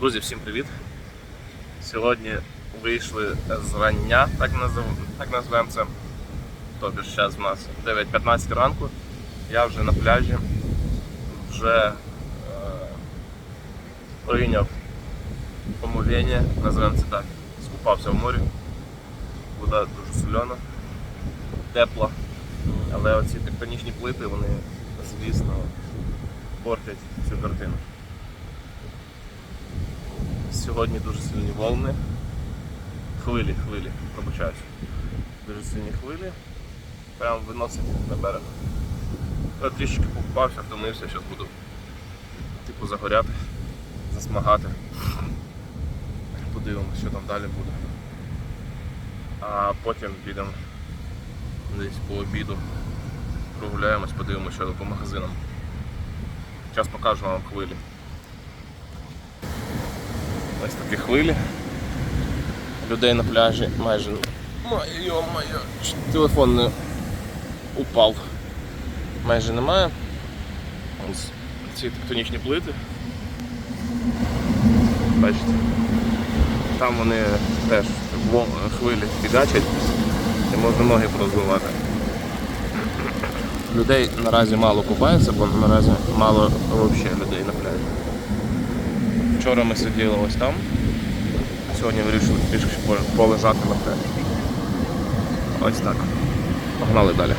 Друзі, всім привіт! Сьогодні вийшли зрання, так, назив... так назвемо це. Тобі ж зараз у нас 9.15 ранку. Я вже на пляжі, вже е... прийняв помовіння, називаємо це так. Скупався в морі. Вода дуже сольона, тепла. Але оці тектонічні плити, вони, звісно, портять цю картину. Сьогодні дуже сильні волни. Хвилі, хвилі, пробачаюсь. Дуже сильні хвилі. Прямо виносить на берег. Я трішки покупався, втомився, зараз буду типу загоряти, засмагати. Подивимося, що там далі буде. А потім підемо десь по обіду. Прогуляємось, подивимося, по магазинам. Зараз покажу вам хвилі. Ось такі хвилі. Людей на пляжі майже. Моє, моє, телефон не упав. Майже немає. Ось ці тектонічні плити. Бачите? Там вони теж хвилі фігачать і можна ноги порозбивати. Людей наразі мало купається, бо наразі мало взагалі людей на пляжі. Вчора ми сиділи ось там. Сьогодні вирішили трішки полежати на те. Ось так. Погнали далі.